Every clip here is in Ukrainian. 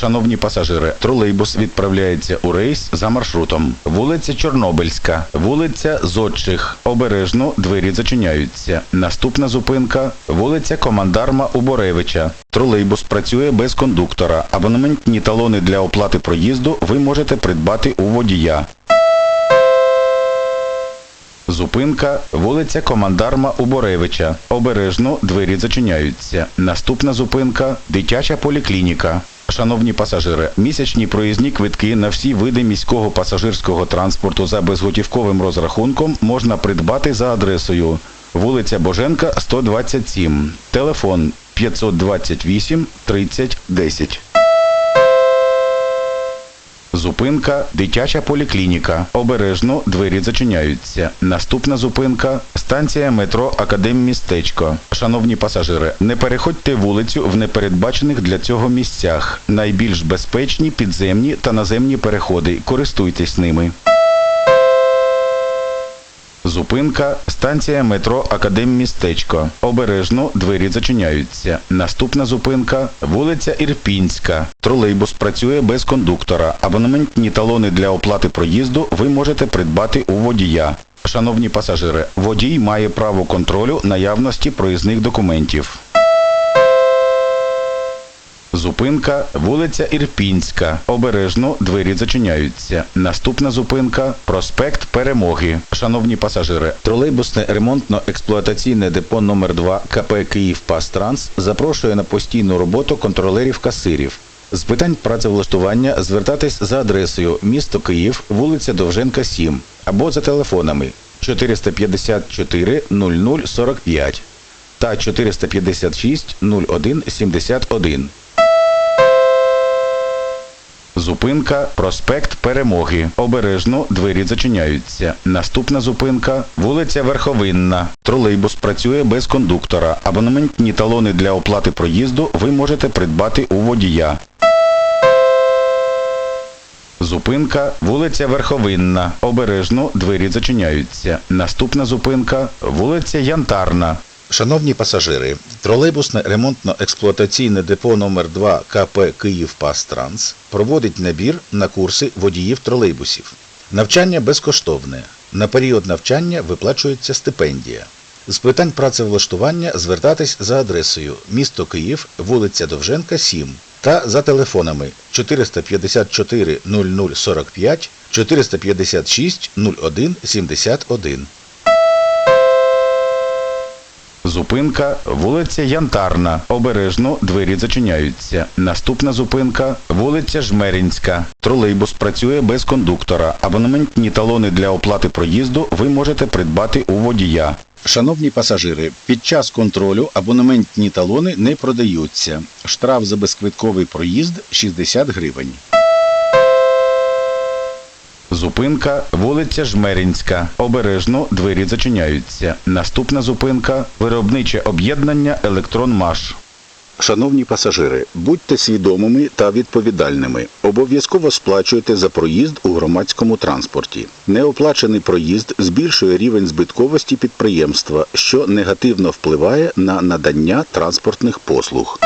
Шановні пасажири, тролейбус відправляється у рейс за маршрутом. Вулиця Чорнобильська, вулиця Зодчих. Обережно двері зачиняються. Наступна зупинка вулиця Командарма Уборевича. Тролейбус працює без кондуктора. Абонементні талони для оплати проїзду ви можете придбати у водія. Зупинка вулиця Командарма Уборевича. Обережно двері зачиняються. Наступна зупинка дитяча поліклініка. Шановні пасажири, місячні проїзні квитки на всі види міського пасажирського транспорту за безготівковим розрахунком можна придбати за адресою вулиця Боженка, 127, телефон 528 30 10. Зупинка дитяча поліклініка. Обережно двері зачиняються. Наступна зупинка станція метро Академмістечко. Шановні пасажири, не переходьте вулицю в непередбачених для цього місцях. Найбільш безпечні підземні та наземні переходи. Користуйтесь ними. Зупинка станція метро Академмістечко. Обережно двері зачиняються. Наступна зупинка вулиця Ірпінська. Тролейбус працює без кондуктора. Абонементні талони для оплати проїзду ви можете придбати у водія. Шановні пасажири, водій має право контролю наявності проїзних документів. Зупинка вулиця Ірпінська. Обережно двері зачиняються. Наступна зупинка проспект Перемоги. Шановні пасажири, тролейбусне ремонтно-експлуатаційне депо номер 2 КП Київ Пастранс запрошує на постійну роботу контролерів касирів. З питань працевлаштування звертатись за адресою місто Київ, вулиця Довженка 7 або за телефонами 454 0045 та 456 01 71. Зупинка проспект Перемоги. Обережно двері зачиняються. Наступна зупинка вулиця Верховинна. Тролейбус працює без кондуктора. Абонементні талони для оплати проїзду ви можете придбати у водія. Зупинка вулиця Верховинна. Обережно двері зачиняються. Наступна зупинка вулиця Янтарна. Шановні пасажири, тролейбусне ремонтно-експлуатаційне депо номер 2 КП Київ Пастранс проводить набір на курси водіїв тролейбусів. Навчання безкоштовне. На період навчання виплачується стипендія. З питань працевлаштування звертатись за адресою місто Київ, вулиця Довженка, 7 та за телефонами 454 0045 456 01 71. Зупинка вулиця Янтарна. Обережно двері зачиняються. Наступна зупинка вулиця Жмеринська. Тролейбус працює без кондуктора. Абонементні талони для оплати проїзду ви можете придбати у водія. Шановні пасажири, під час контролю абонементні талони не продаються. Штраф за безквитковий проїзд 60 гривень. Зупинка вулиця Жмеринська. Обережно двері зачиняються. Наступна зупинка виробниче об'єднання Електронмаш. Шановні пасажири, будьте свідомими та відповідальними. Обов'язково сплачуйте за проїзд у громадському транспорті. Неоплачений проїзд збільшує рівень збитковості підприємства, що негативно впливає на надання транспортних послуг.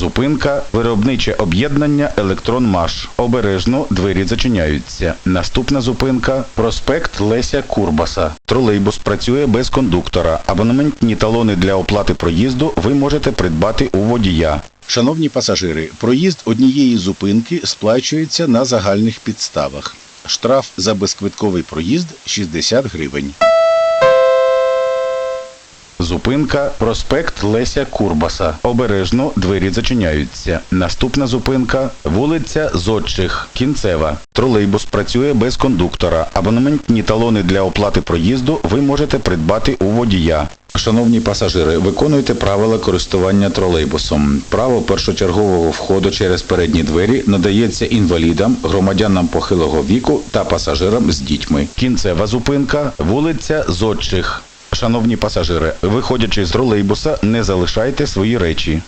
Зупинка виробниче об'єднання Електронмаш. Обережно двері зачиняються. Наступна зупинка проспект Леся Курбаса. Тролейбус працює без кондуктора. Абонементні талони для оплати проїзду ви можете придбати у водія. Шановні пасажири, проїзд однієї зупинки сплачується на загальних підставах. Штраф за безквитковий проїзд 60 гривень. Зупинка проспект Леся Курбаса. Обережно двері зачиняються. Наступна зупинка вулиця Зодчих. Кінцева. Тролейбус працює без кондуктора. Абонементні талони для оплати проїзду ви можете придбати у водія. Шановні пасажири, виконуйте правила користування тролейбусом. Право першочергового входу через передні двері надається інвалідам, громадянам похилого віку та пасажирам з дітьми. Кінцева зупинка вулиця Зодчих. Шановні пасажири, виходячи з тролейбуса, не залишайте свої речі.